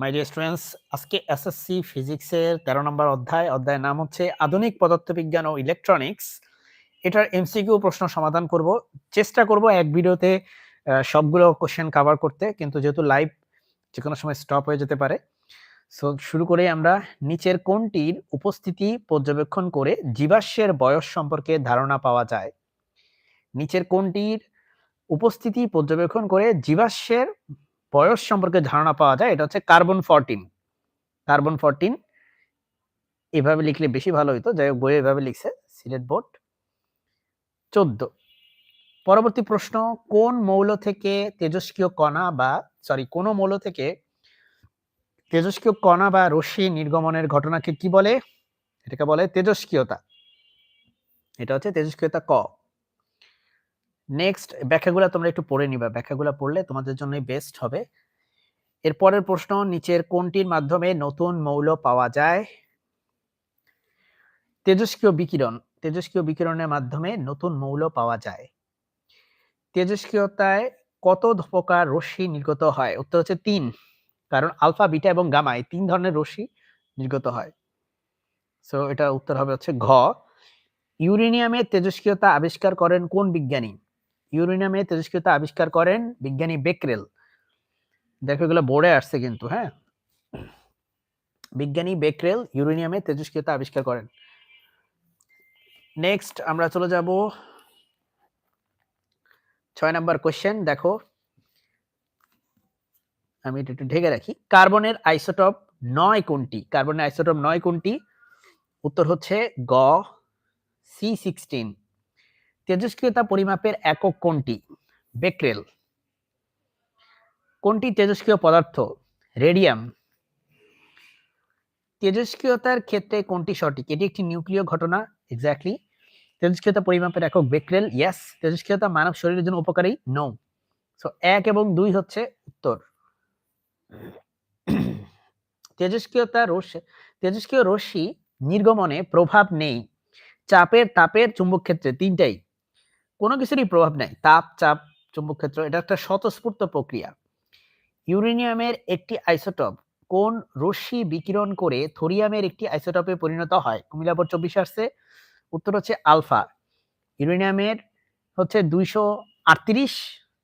মাই dear students আজকে SSC ফিজিক্সের তেরো নম্বর অধ্যায়, অধ্যায়ের নাম হচ্ছে আধুনিক পদার্থবিজ্ঞান ও ইলেকট্রনিক্স এটার এমসিকিউ প্রশ্ন সমাধান করব। চেষ্টা করব এক ভিডিওতে সবগুলো কোশ্চেন কভার করতে, কিন্তু যেহেতু লাইভ যে কোনো সময় স্টপ হয়ে যেতে পারে। সো শুরু করে আমরা নিচের কোনটির উপস্থিতি পর্যবেক্ষণ করে জীবাশ্মের বয়স সম্পর্কে ধারণা পাওয়া যায়। নিচের কোনটির উপস্থিতি পর্যবেক্ষণ করে জীবাশ্মের বয়স সম্পর্কে ধারণা পাওয়া যায়, এটা হচ্ছে কার্বন ফরটিন কার্বন ফরটিন এভাবে লিখলে বেশি ভালো হতো যাই হোক, বইয়ে এভাবে লিখছে, সিলেট বোর্ড। চোদ্দ। পরবর্তী প্রশ্ন, কোন মৌল থেকে তেজস্ক্রিয় কণা বা সরি কোন মৌল থেকে তেজস্ক্রিয় কণা বা রশ্মি নির্গমনের ঘটনাকে কি বলে? এটাকে বলে তেজস্ক্রিয়তা। এটা হচ্ছে তেজস্ক্রিয়তা ক। নেক্সট ব্যাখ্যাগুলো তোমরা একটু পড়ে নিবা। ব্যাখ্যাগুলো পড়লে তোমাদের জন্যই বেস্ট হবে। এরপরের প্রশ্ন, নিচের কোনটির মাধ্যমে নতুন মৌল পাওয়া যায়? তেজস্ক্রিয় বিকিরণ, তেজস্ক্রিয় বিকিরণের মাধ্যমে নতুন মৌল পাওয়া যায়। তেজস্ক্রিয়তায় কত প্রকার রশ্মি নির্গত হয়? উত্তর হচ্ছে তিন। কারণ আলফা, বিটা এবং গামা, এই তিন ধরনের রশ্মি নির্গত হয়। সো এটা উত্তর হবে হচ্ছে ঘ। ইউরেনিয়ামের তেজস্ক্রিয়তা আবিষ্কার করেন কোন বিজ্ঞানী? ইউরেনিয়ামের তেজস্ক্রিয়তা আবিষ্কার করেন বিজ্ঞানী বেকরেল। দেখো এগুলো বোর্ডে আসছে কিন্তু হ্যাঁ? বিজ্ঞানী বেকরেল ইউরেনিয়ামে তেজস্ক্রিয়তা আবিষ্কার করেন। নেক্সট আমরা চলে যাব ছয় নাম্বার কোয়েশ্চেন দেখো। আমি এটা একটু ঢেকে রাখি। কার্বনের আইসোটপ নয় কোনটি? কার্বনের আইসোটপ নয় কোনটি? উত্তর হচ্ছে গ সি সিক্সটিন। তেজস্ক্রিয়তা পরিমাপের একক কোনটি? বেক্রেল। কোনটি তেজস্ক্রিয় পদার্থ? রেডিয়াম। তেজস্ক্রিয়তার ক্ষেত্রে কোনটি সঠিক? এটি একটি নিউক্লিয় ঘটনা এক্স্যাক্টলি তেজস্ক্রিয়তা পরিমাপের একক বেক্রেল ইয়াস তেজস্ক্রিয়তা মানব শরীরের জন্য উপকারী নো সো এক এবং দুই হচ্ছে উত্তর। তেজস্ক্রিয়তা রশ্মি, তেজস্ক্রিয় রশ্মি নির্গমনে প্রভাব নেই। চাপের, তাপের চুম্বক ক্ষেত্রে তিনটাই। কোনো কিছুরই প্রভাব নেই। তাপ, চাপ চুম্বক ক্ষেত্র এটা একটা স্বতঃস্ফূর্ত প্রক্রিয়া। ইউরেনিয়ামের একটি আইসোটপ কোন রশ্মি বিকিরণ করে থোরিয়ামের একটি আইসোটপে পরিণত হয়? কুমিল্লা বোর্ড চব্বিশ আসছে। উত্তর হচ্ছে আলফা। ইউরেনিয়ামের হচ্ছে দুইশো আটত্রিশ,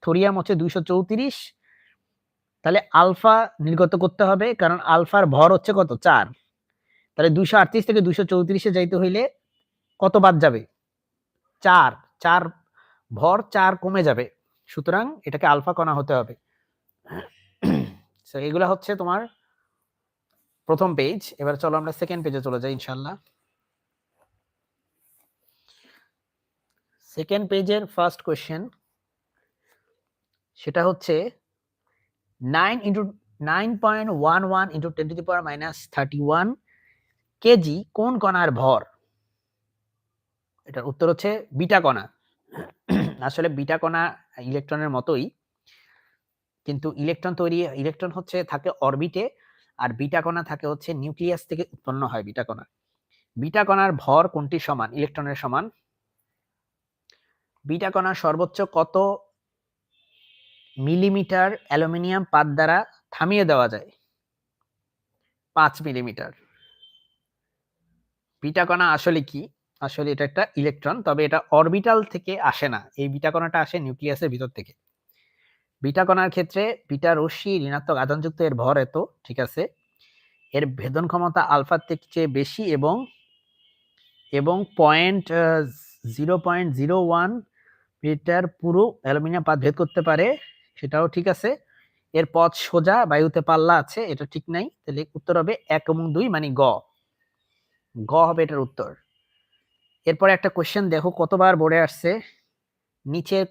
থোরিয়াম হচ্ছে দুইশো চৌত্রিশ। তাহলে আলফা নির্গত করতে হবে, কারণ আলফার ভর হচ্ছে কত? চার। তাহলে দুইশো আটত্রিশ থেকে দুইশো চৌত্রিশে যাইতে হইলে কত বাদ যাবে? চার। চার ভর চার কমে যাবে। সুতরাং এটাকে আলফা কণা হতে হবে। এগুলা হচ্ছে তোমার প্রথম পেজ এবার চলো আমরা সেকেন্ড পেজে চলে যাই ইনশাল্লাহ সেকেন্ড পেজের ফার্স্ট কোয়েশ্চেন সেটা হচ্ছে nine into nine point one one into ten to the power minus thirty one KG কোন কণার ভর? এটার উত্তর হচ্ছে বিটা কণা। আসলে বিটা কণা ইলেকট্রনের মতোই, কিন্তু ইলেকট্রন তৈরি, ইলেকট্রন হচ্ছে থাকে অরবিটে আর বিটা কণা থাকে হচ্ছে নিউক্লিয়াস থেকে উৎপন্ন হয় বিটা কণা। বিটা কণার ভর কোনটি সমান? ইলেকট্রনের সমান। বিটা কণা সর্বোচ্চ কত মিলিমিটার অ্যালুমিনিয়াম পাত দ্বারা থামিয়ে দেওয়া যায়? পাঁচ মিলিমিটার। বিটা কণা আসলে কি? আসলে এটা একটা ইলেকট্রন তবে এটা অরবিটাল থেকে আসে না। এই বিটা কণাটা আসে নিউক্লিয়াসের ভিতর থেকে। বিটা কণার ক্ষেত্রে বিটা রশ্মি ঋণাত্মক আধানযুক্ত এর ভর এত, ঠিক আছে? এর ভেদন ক্ষমতা আলফার থেকে চেয়ে বেশি এবং এবং point zero point zero one metre পুরো অ্যালুমিনিয়াম পাত ভেদ করতে পারে, সেটাও ঠিক আছে। এর পথ সোজা, বায়ুতে পাল্লা আছে, এটা ঠিক নাই। তাহলে উত্তর হবে এক এবং দুই মানে গ। গ হবে এটার উত্তর। এরপরে একটা কোয়েশ্চেন দেখো কতবার বোর্ডে আসছে? নিচের